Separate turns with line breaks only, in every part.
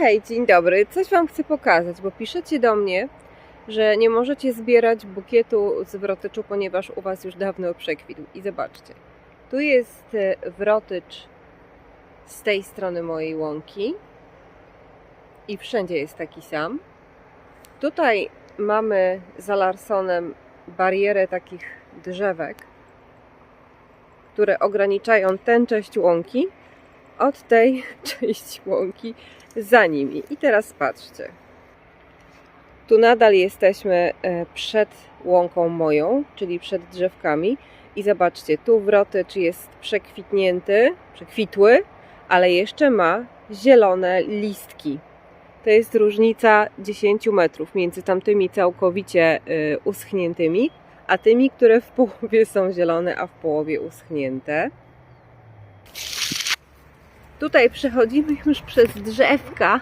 hej, dzień dobry. Coś Wam chcę pokazać, bo piszecie do mnie, że nie możecie zbierać bukietu z wrotyczu, ponieważ u Was już dawno przekwitł. I zobaczcie, tu jest e, wrotycz z tej strony mojej łąki i wszędzie jest taki sam. Tutaj mamy za Larsonem barierę takich drzewek, które ograniczają tę część łąki od tej części łąki za nimi. I teraz patrzcie. Tu nadal jesteśmy e, przed łąką moją, czyli przed drzewkami. I zobaczcie, tu wrotycz jest przekwitnięty, przekwitły, ale jeszcze ma zielone listki. To jest różnica 10 metrów między tamtymi całkowicie y, uschniętymi, a tymi, które w połowie są zielone, a w połowie uschnięte. Tutaj przechodzimy już przez drzewka.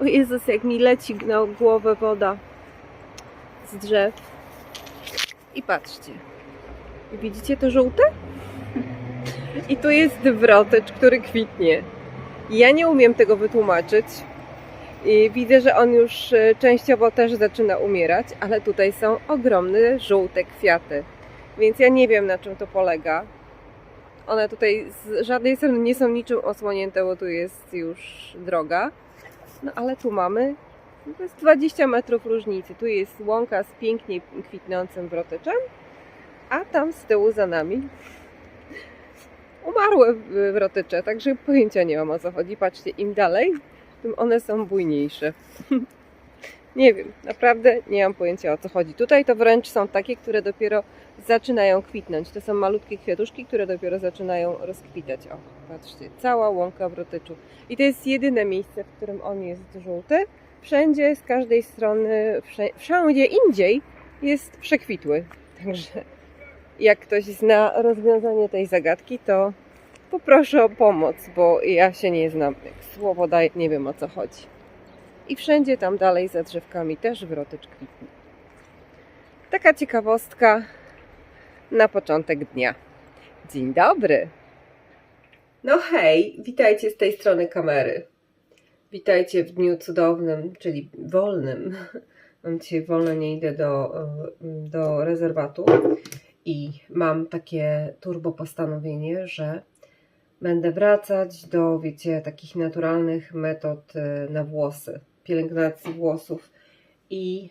O Jezus, jak mi leci na głowę woda z drzew. I patrzcie. Widzicie to żółte? I tu jest wrotycz, który kwitnie. Ja nie umiem tego wytłumaczyć. I widzę, że on już e, częściowo też zaczyna umierać, ale tutaj są ogromne żółte kwiaty. Więc ja nie wiem na czym to polega. One tutaj z żadnej strony nie są niczym osłonięte, bo tu jest już droga. No ale tu mamy to jest 20 metrów różnicy. Tu jest łąka z pięknie kwitnącym wrotyczem, a tam z tyłu za nami umarłe wrotycze, także pojęcia nie mam o co chodzi. Patrzcie, im dalej, tym one są bujniejsze. nie wiem, naprawdę nie mam pojęcia o co chodzi. Tutaj to wręcz są takie, które dopiero zaczynają kwitnąć. To są malutkie kwiatuszki, które dopiero zaczynają rozkwitać. O, patrzcie, cała łąka wrotyczu. I to jest jedyne miejsce, w którym on jest żółty. Wszędzie, z każdej strony, wszędzie indziej jest przekwitły. Także jak ktoś zna rozwiązanie tej zagadki, to poproszę o pomoc, bo ja się nie znam. Jak słowo daję, nie wiem o co chodzi. I wszędzie tam dalej za drzewkami też wrotycz kwitnie. Taka ciekawostka na początek dnia. Dzień dobry! No hej, witajcie z tej strony kamery. Witajcie w dniu cudownym, czyli wolnym. Mam dzisiaj wolne, nie idę do, do rezerwatu i mam takie turbo postanowienie, że będę wracać do, wiecie, takich naturalnych metod y, na włosy, pielęgnacji włosów. I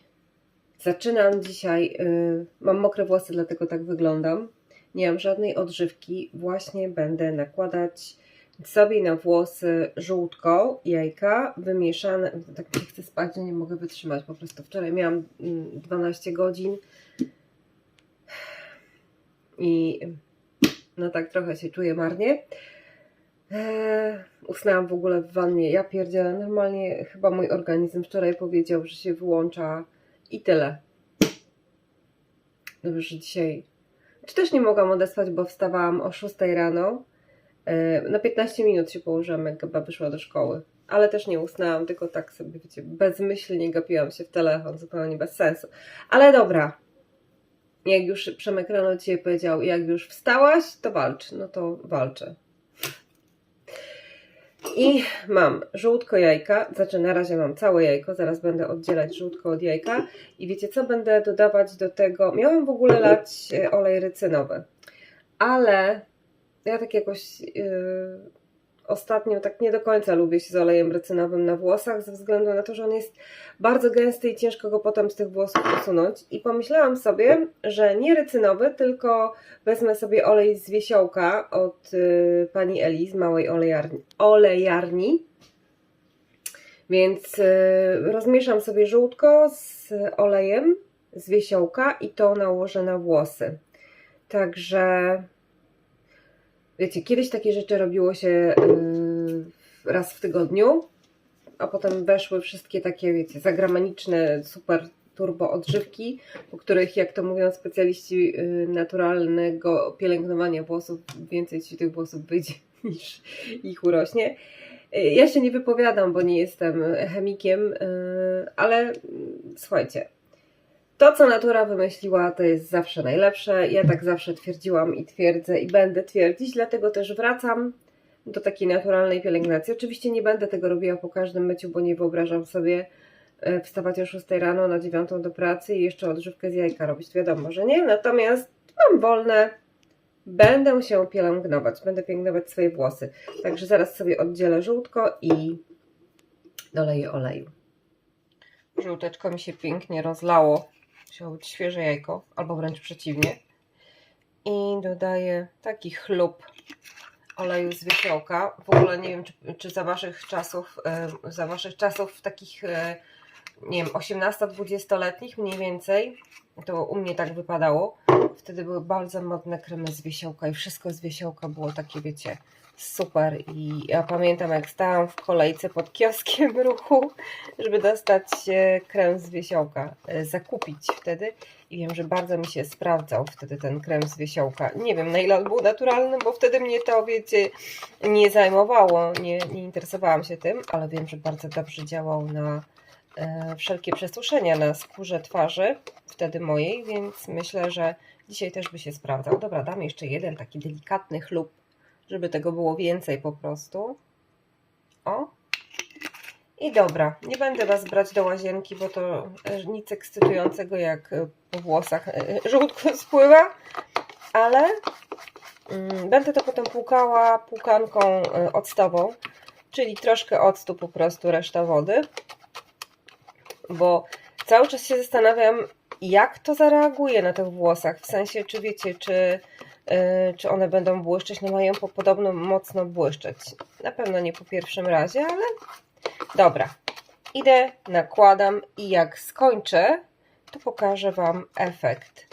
zaczynam dzisiaj, y, mam mokre włosy, dlatego tak wyglądam, nie mam żadnej odżywki, właśnie będę nakładać sobie na włosy żółtko, jajka, wymieszane, tak nie chcę spać, nie mogę wytrzymać, po prostu wczoraj miałam 12 mm, godzin. I no tak trochę się czuję marnie. Eee, usnęłam w ogóle w wannie. Ja pierdzielę, normalnie chyba mój organizm wczoraj powiedział, że się wyłącza i tyle. Dobrze, że dzisiaj... Czy też nie mogłam odesłać, bo wstawałam o 6 rano. Eee, na 15 minut się położyłam, jak chyba wyszła do szkoły. Ale też nie usnęłam, tylko tak sobie, wiecie, bezmyślnie gapiłam się w telefon, zupełnie bez sensu. Ale dobra, jak już Przemek rano Cię powiedział, jak już wstałaś, to walcz. No to walczę. I mam żółtko jajka, znaczy na razie mam całe jajko, zaraz będę oddzielać żółtko od jajka. I wiecie co będę dodawać do tego? Miałam w ogóle lać e, olej rycynowy, ale ja tak jakoś... Yy ostatnio tak nie do końca lubię się z olejem rycynowym na włosach, ze względu na to, że on jest bardzo gęsty i ciężko go potem z tych włosów usunąć. I pomyślałam sobie, że nie rycynowy, tylko wezmę sobie olej z wiesiołka od y, pani Eli z małej olejarni. olejarni. Więc y, rozmieszam sobie żółtko z olejem z wiesiołka i to nałożę na włosy. Także Wiecie, kiedyś takie rzeczy robiło się yy, raz w tygodniu, a potem weszły wszystkie takie, wiecie, zagraniczne, super turbo odżywki, po których, jak to mówią specjaliści yy, naturalnego pielęgnowania włosów, więcej ci tych włosów wyjdzie niż ich urośnie. Yy, ja się nie wypowiadam, bo nie jestem chemikiem, ale słuchajcie, to, co natura wymyśliła, to jest zawsze najlepsze. Ja tak zawsze twierdziłam i twierdzę i będę twierdzić, dlatego też wracam do takiej naturalnej pielęgnacji. Oczywiście nie będę tego robiła po każdym myciu, bo nie wyobrażam sobie e, wstawać o 6 rano na 9 do pracy i jeszcze odżywkę z jajka robić. Wiadomo, że nie. Natomiast mam wolne, będę się pielęgnować, będę pielęgnować swoje włosy. Także zaraz sobie oddzielę żółtko i doleję oleju. Żółteczko mi się pięknie rozlało. Musiało być świeże jajko, albo wręcz przeciwnie. I dodaję taki chlub oleju z wiesiołka. W ogóle nie wiem, czy, czy za waszych czasów, e, za waszych czasów takich, e, nie wiem, 18-20-letnich mniej więcej, to u mnie tak wypadało. Wtedy były bardzo modne kremy z wiesiołka i wszystko z wiesiołka było takie, wiecie, super. I ja pamiętam, jak stałam w kolejce pod kioskiem ruchu, żeby dostać e, krem z wiesiołka, e, zakupić wtedy. I wiem, że bardzo mi się sprawdzał wtedy ten krem z wiesiołka. Nie wiem, na ile on był naturalny, bo wtedy mnie to, wiecie, nie zajmowało, nie, nie interesowałam się tym, ale wiem, że bardzo dobrze działał na e, wszelkie przesuszenia na skórze twarzy, wtedy mojej, więc myślę, że dzisiaj też by się sprawdzał. Dobra, dam jeszcze jeden taki delikatny chlub, żeby tego było więcej po prostu. O, i dobra, nie będę Was brać do łazienki, bo to e, nic ekscytującego jak e, po włosach e, żółtko spływa, ale mm, będę to potem płukała płukanką octową, czyli troszkę octu po prostu, reszta wody, bo cały czas się zastanawiam, jak to zareaguje na tych włosach, w sensie, czy wiecie, czy, czy one będą błyszczeć, no mają po podobno mocno błyszczeć. Na pewno nie po pierwszym razie, ale Dobra, idę, nakładam i jak skończę, to pokażę Wam efekt.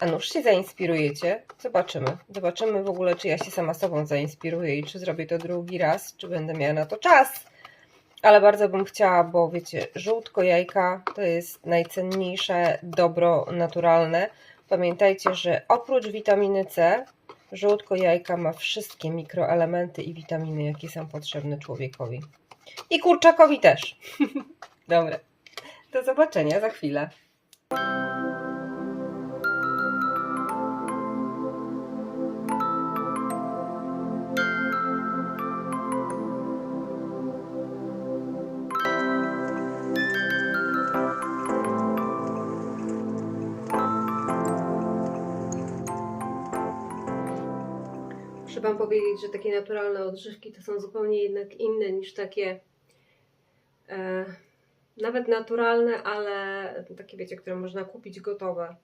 A nuż się zainspirujecie? Zobaczymy. Zobaczymy w ogóle, czy ja się sama sobą zainspiruję i czy zrobię to drugi raz, czy będę miała na to czas. Ale bardzo bym chciała, bo wiecie, żółtko jajka to jest najcenniejsze dobro naturalne. Pamiętajcie, że oprócz witaminy C, żółtko jajka ma wszystkie mikroelementy i witaminy, jakie są potrzebne człowiekowi. I kurczakowi też. Dobra. Do zobaczenia za chwilę. Muszę Wam powiedzieć, że takie naturalne odżywki to są zupełnie jednak inne niż takie e, nawet naturalne, ale takie wiecie, które można kupić gotowe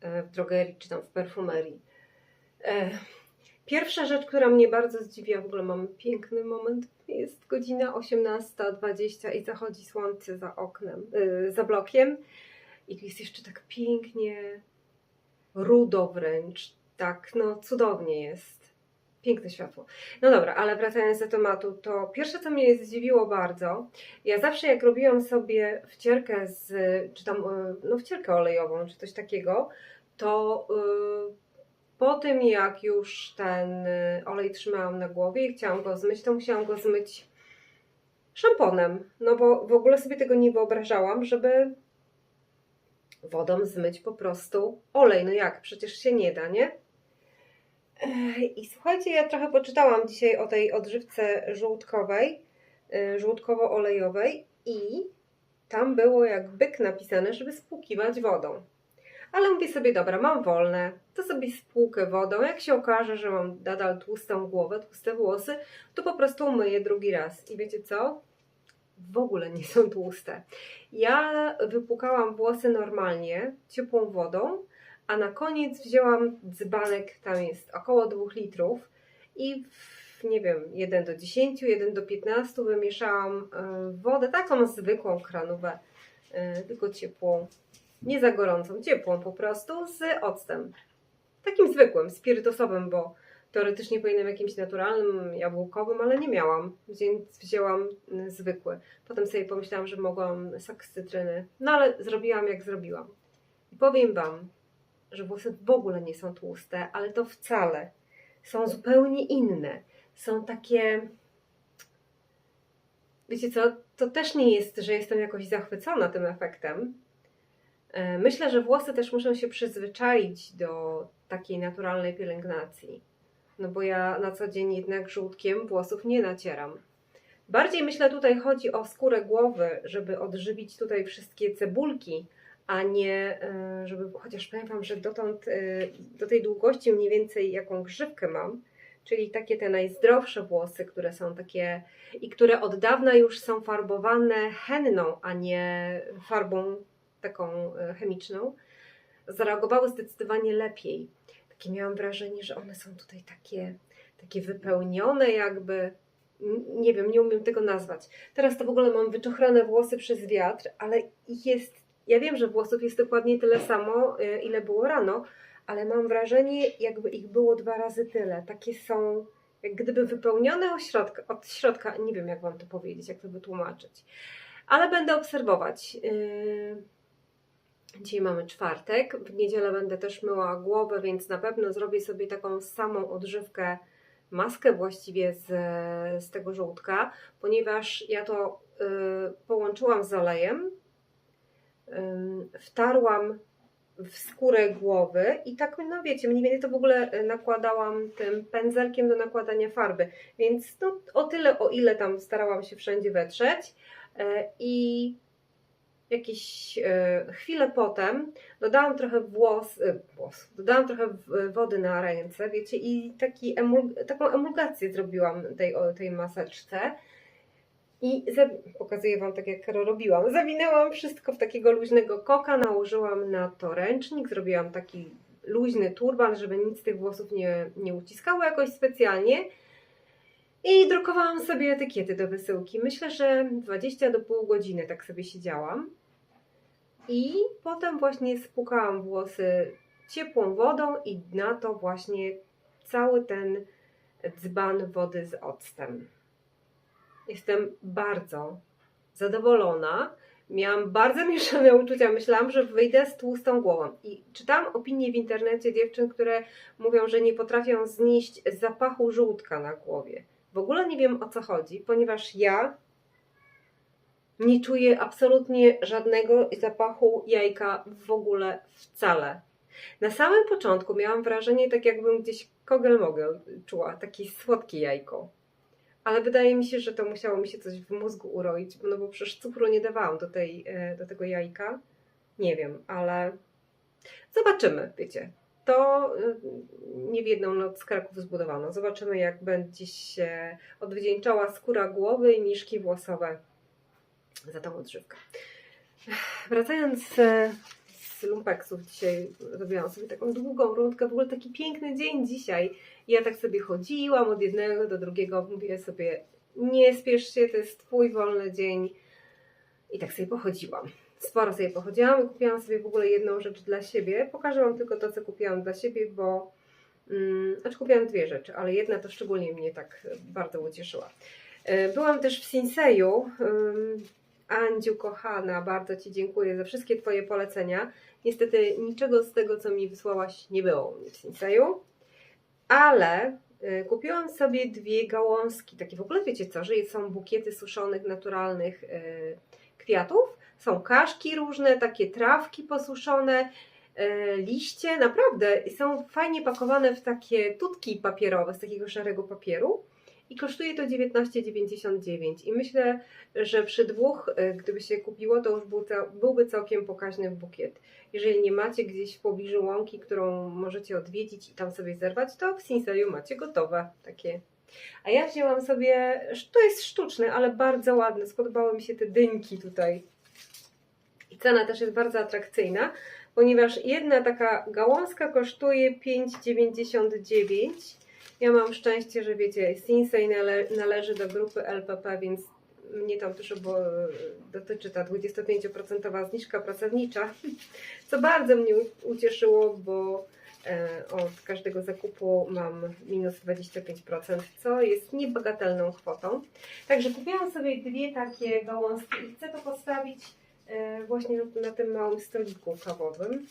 e, w drogerii czy tam w perfumerii. E, pierwsza rzecz, która mnie bardzo zdziwiła, w ogóle mamy piękny moment, jest godzina 18.20 i zachodzi słońce za oknem, e, za blokiem i jest jeszcze tak pięknie rudo wręcz, tak no cudownie jest piękne światło. No dobra, ale wracając do tematu, to pierwsze co mnie zdziwiło bardzo, ja zawsze jak robiłam sobie wcierkę z, czy tam, e, no wcierkę olejową, czy coś takiego, to yy, po tym jak już ten e, olej trzymałam na głowie i chciałam go zmyć, to musiałam go zmyć szamponem, no bo w ogóle sobie tego nie wyobrażałam, żeby wodą zmyć po prostu olej. No jak? Przecież się nie da, nie? I słuchajcie, ja trochę poczytałam dzisiaj o tej odżywce żółtkowej, y, żółtkowo-olejowej i tam było jak byk napisane, żeby spłukiwać wodą. Ale mówię sobie, dobra, mam wolne, to sobie spłukę wodą. Jak się okaże, że mam nadal tłustą głowę, tłuste włosy, to po prostu umyję drugi raz. I wiecie co? W ogóle nie są tłuste. Ja wypłukałam włosy normalnie, ciepłą wodą, a na koniec wzięłam dzbanek, tam jest około 2 litrów i w, nie wiem, 1 do 10, 1 do 15 wymieszałam e, wodę, taką zwykłą kranówę, e, tylko ciepłą, nie za gorącą, ciepłą po prostu z octem. Takim zwykłym, spirytusowym, bo teoretycznie powinnam jakimś naturalnym, jabłkowym, ale nie miałam, więc wzięłam e, zwykły. Potem sobie pomyślałam, że mogłam sok z cytryny, no ale zrobiłam jak zrobiłam. I powiem Wam, że włosy w ogóle nie są tłuste, ale to wcale. Są zupełnie inne. Są takie. Wiecie co, to też nie jest, że jestem jakoś zachwycona tym efektem. E, myślę, że włosy też muszą się przyzwyczaić do takiej naturalnej pielęgnacji. no bo ja na co dzień jednak żółtkiem włosów nie nacieram. Bardziej myślę tutaj chodzi o skórę głowy, żeby odżywić tutaj wszystkie cebulki, a nie e, żeby, chociaż Wam, że dotąd e, do tej długości mniej więcej jaką grzywkę mam, czyli takie te najzdrowsze włosy, które są takie i które od dawna już są farbowane henną, a nie farbą taką e, chemiczną, zareagowały zdecydowanie lepiej. Takie miałam wrażenie, że one są tutaj takie, takie wypełnione jakby, nie wiem, nie umiem tego nazwać. Teraz to w ogóle mam wyczochrane włosy przez wiatr, ale jest, ja wiem, że włosów jest dokładnie tyle samo, e, ile było rano, ale mam wrażenie, jakby ich było dwa razy tyle. Takie są jak gdyby wypełnione od środka, od środka. Nie wiem, jak Wam to powiedzieć, jak to wytłumaczyć. Ale będę obserwować. Yy, Dzisiaj mamy czwartek. W niedzielę będę też myła głowę, więc na pewno zrobię sobie taką samą odżywkę, maskę właściwie z, z tego żółtka, ponieważ ja to yy, połączyłam z olejem, wtarłam w skórę głowy i tak, no wiecie, mniej więcej to w ogóle e, nakładałam tym pędzelkiem do nakładania farby, więc no, o tyle, o ile tam starałam się wszędzie wetrzeć e, i jakieś e, chwilę potem dodałam trochę włos, e, włos, dodałam trochę wody na ręce, wiecie, i taki emul, taką emulgację zrobiłam tej, tej maseczce. I pokazuję Wam tak, jak Karo robiłam. Zawinęłam wszystko w takiego luźnego koka, nałożyłam na to ręcznik, zrobiłam taki luźny turban, żeby nic tych włosów nie, nie uciskało jakoś specjalnie. I drukowałam sobie etykiety do wysyłki. Myślę, że 20 do pół godziny tak sobie siedziałam. I potem właśnie spłukałam włosy ciepłą wodą i na to właśnie cały ten dzban wody z octem. Jestem bardzo zadowolona. Miałam bardzo mieszane uczucia. Myślałam, że wyjdę z tłustą głową. I czytałam opinie w internecie dziewczyn, które mówią, że nie potrafią znieść zapachu żółtka na głowie. W ogóle nie wiem o co chodzi, ponieważ ja nie czuję absolutnie żadnego zapachu jajka w ogóle wcale. Na samym początku miałam wrażenie, tak jakbym gdzieś kogel-mogel czuła, takie słodkie jajko. Ale wydaje mi się, że to musiało mi się coś w mózgu uroić, no bo przecież cukru nie dawałam do, tej, e, do tego jajka. Nie wiem, ale zobaczymy, wiecie. To y, nie w jedną noc z Kraków zbudowano. Zobaczymy, jak będzie się odwdzięczała skóra głowy i miszki włosowe za tą odżywkę. Wracając e, z lumpeksów, dzisiaj robiłam sobie taką długą rundkę, w ogóle taki piękny dzień dzisiaj. Ja tak sobie chodziłam od jednego do drugiego, mówię sobie, nie spiesz się, to jest twój wolny dzień. I tak sobie pochodziłam. Sporo sobie pochodziłam i kupiłam sobie w ogóle jedną rzecz dla siebie. Pokażę Wam tylko to, co kupiłam dla siebie, bo mm, znaczy kupiłam dwie rzeczy, ale jedna to szczególnie mnie tak bardzo ucieszyła. E, Byłam też w Sinseju. Andziu, kochana, bardzo Ci dziękuję za wszystkie Twoje polecenia. Niestety niczego z tego, co mi wysłałaś, nie było u mnie w Sinseju, ale y, kupiłam sobie dwie gałązki. Takie w ogóle wiecie co, że są bukiety suszonych, naturalnych y, kwiatów. Są kaszki różne, takie trawki posuszone, y, liście, naprawdę są fajnie pakowane w takie tutki papierowe z takiego szarego papieru. I kosztuje to 19,99 i myślę, że przy dwóch, y, gdyby się kupiło, to już byłby całkiem pokaźny bukiet. Jeżeli nie macie gdzieś w pobliżu łąki, którą możecie odwiedzić i tam sobie zerwać, to w Sinseju macie gotowe takie. A ja wzięłam sobie, to jest sztuczne, ale bardzo ładne, spodobały mi się te dynki tutaj. I cena też jest bardzo atrakcyjna, ponieważ jedna taka gałązka kosztuje 5,99 ja mam szczęście, że wiecie, Sinsei nale należy do grupy LPP, więc mnie tam też dotyczy ta 25% zniżka pracownicza, co bardzo mnie ucieszyło, bo e, od każdego zakupu mam minus 25%, co jest niebagatelną kwotą. Także kupiłam sobie dwie takie gałązki i chcę to postawić e, właśnie na tym małym stoliku kawowym.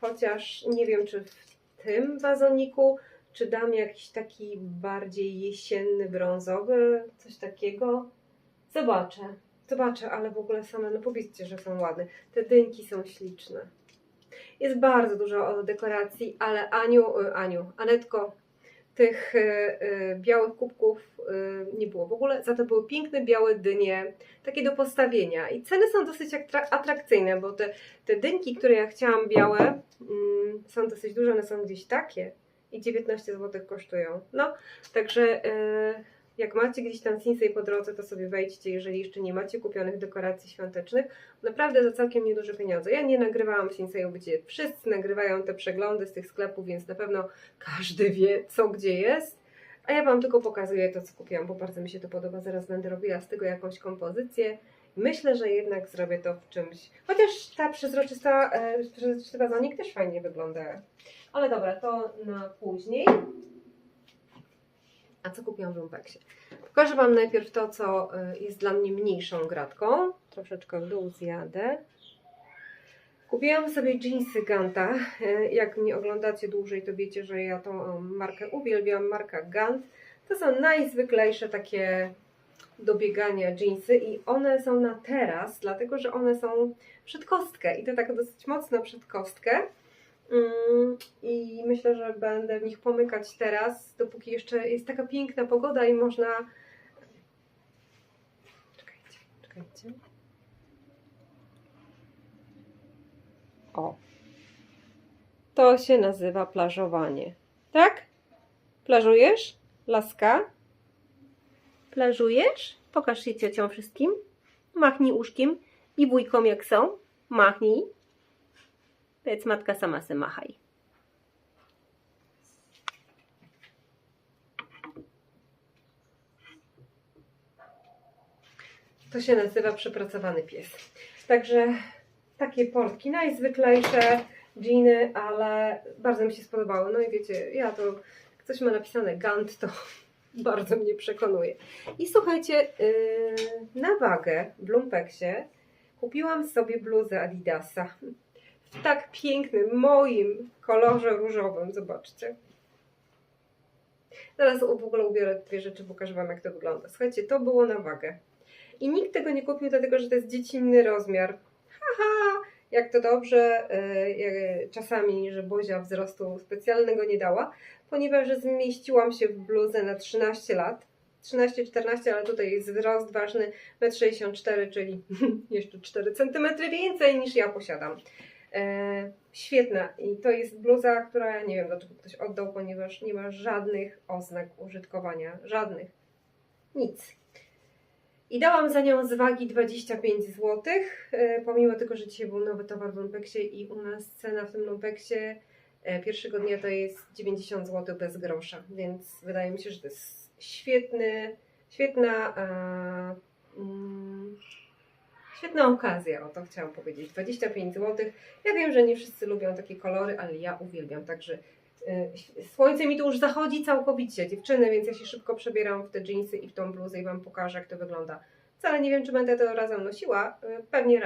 Chociaż nie wiem, czy w tym wazoniku, czy dam jakiś taki bardziej jesienny, brązowy, coś takiego. Zobaczę. Zobaczę, ale w ogóle same, no powiedzcie, że są ładne. Te dynki są śliczne. Jest bardzo dużo dekoracji, ale Aniu, y, Aniu, Anetko, tych y, y, białych kubków y, nie było w ogóle, za to były piękne białe dynie, takie do postawienia i ceny są dosyć atrak- atrakcyjne, bo te, te dynki, które ja chciałam białe, mm, są dosyć duże, one są gdzieś takie i 19 zł kosztują. No, także jak macie gdzieś tam Sinsei po drodze, to sobie wejdźcie, jeżeli jeszcze nie macie kupionych dekoracji świątecznych. Naprawdę za całkiem nieduże pieniądze. Ja nie nagrywałam Sinsei, bycie wszyscy nagrywają te przeglądy z tych sklepów, więc na pewno każdy wie, co gdzie jest. A ja Wam tylko pokazuję to, co kupiłam, bo bardzo mi się to podoba. Zaraz będę robiła z tego jakąś kompozycję. Myślę, że jednak zrobię to w czymś. Chociaż ta przezroczysta, e, przezroczysty też fajnie wygląda. Ale dobra, to na później. A co kupiłam w Lumpeksie? Pokażę Wam najpierw to, co y, jest dla mnie mniejszą gratką. Troszeczkę w dół zjadę. Kupiłam sobie jeansy Ganta. Y, Jak mnie oglądacie dłużej, to wiecie, że ja tą um, markę uwielbiam. Marka Gant. To są najzwyklejsze takie do biegania jeansy i one są na teraz, dlatego że one są przed kostkę i to tak dosyć mocno przed kostkę. Mm, I myślę, że będę w nich pomykać teraz, dopóki jeszcze jest taka piękna pogoda i można. Czekajcie, czekajcie. O. To się nazywa plażowanie. Tak? Plażujesz? Laska? Plażujesz? Pokaż się ciociom wszystkim. Machnij uszkiem i wujkom jak są. Machnij. Powiedz matka sama se machaj. To się nazywa przepracowany pies. Także takie portki najzwyklejsze, dżiny, ale bardzo mi się spodobały. No i wiecie, ja to, jak coś ma napisane Gant, to bardzo mnie przekonuje. I słuchajcie, yy, na wagę w Lumpeksie kupiłam sobie bluzę Adidasa tak pięknym, moim kolorze różowym. Zobaczcie. Zaraz w ogóle ubiorę dwie rzeczy, pokażę Wam jak to wygląda. Słuchajcie, to było na wagę. I nikt tego nie kupił, dlatego że to jest dziecinny rozmiar. Haha, jak to dobrze, yy, czasami, że Bozia wzrostu specjalnego nie dała, ponieważ zmieściłam się w bluzę na 13 lat. 13-14, ale tutaj jest wzrost ważny 1,64 m, czyli jeszcze 4 cm więcej niż ja posiadam. E, świetna. I to jest bluza, która nie wiem dlaczego ktoś oddał, ponieważ nie ma żadnych oznak użytkowania, żadnych, nic. I dałam za nią z wagi 25 zł, e, pomimo tego, że dzisiaj był nowy towar w Lumpeksie i u nas cena w tym Lumpeksie e, pierwszego dnia to jest 90 zł bez grosza, więc wydaje mi się, że to jest świetny, świetna e, mm, Świetna okazja, o to chciałam powiedzieć. 25 zł. Ja wiem, że nie wszyscy lubią takie kolory, ale ja uwielbiam. Także y, słońce mi tu już zachodzi całkowicie, dziewczyny, więc ja się szybko przebieram w te dżinsy i w tą bluzę i Wam pokażę, jak to wygląda. Wcale nie wiem, czy będę to razem nosiła. Y, Pewnie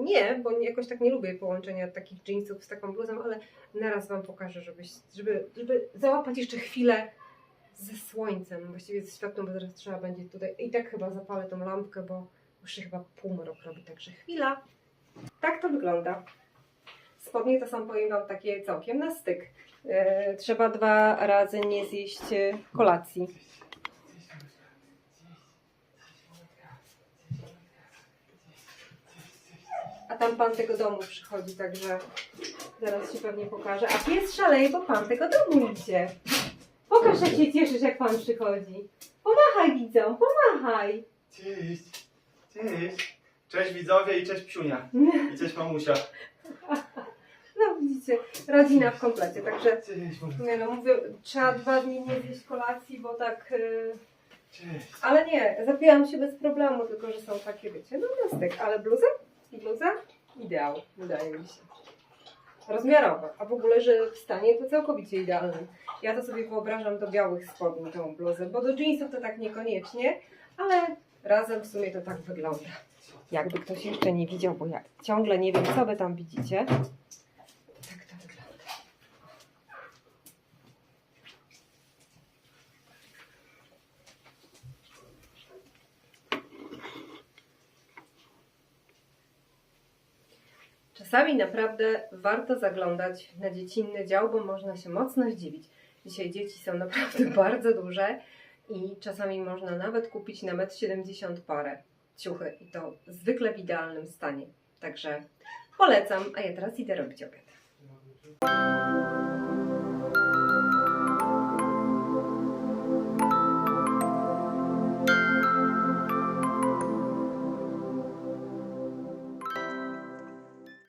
nie, bo jakoś tak nie lubię połączenia takich dżinsów z taką bluzą, ale naraz Wam pokażę, żebyś, żeby, żeby załapać jeszcze chwilę ze słońcem, właściwie ze światłem, bo zaraz trzeba będzie tutaj. I tak chyba zapalę tą lampkę, bo się chyba półmrok robi, także chwila. Tak to wygląda. Spodnie to są, powiem Wam, takie całkiem na styk. E, trzeba dwa razy nie zjeść e, kolacji. A tam pan tego domu przychodzi, także zaraz się pewnie pokaże. A pies szaleje, bo pan tego domu idzie. Pokaż, jak się cieszysz, jak pan przychodzi. Pomachaj widzom, pomachaj.
Cześć. Cześć. Widzowie i cześć psiunia. I cześć mamusia.
No widzicie, rodzina w komplecie, także nie no, mówię, trzeba dwa dni nie zjeść kolacji, bo tak, yy,
Cześć.
ale nie, zapiłam się bez problemu, tylko że są takie, wiecie, no na styk, ale bluza? Bluza? Ideał, wydaje mi się. Rozmiarowa, a w ogóle, że w stanie to całkowicie idealnym. Ja to sobie wyobrażam do białych spodni tą bluzę, bo do jeansów to tak niekoniecznie, ale razem w sumie to tak wygląda. Jakby ktoś jeszcze nie widział, bo ja ciągle nie wiem, co wy tam widzicie. Tak to wygląda. Czasami naprawdę warto zaglądać na dziecinny dział, bo można się mocno zdziwić. Dzisiaj dzieci są naprawdę bardzo duże i czasami można nawet kupić na 1,70 m parę ciuchy i to zwykle w idealnym stanie. Także polecam, a ja teraz idę robić obiad.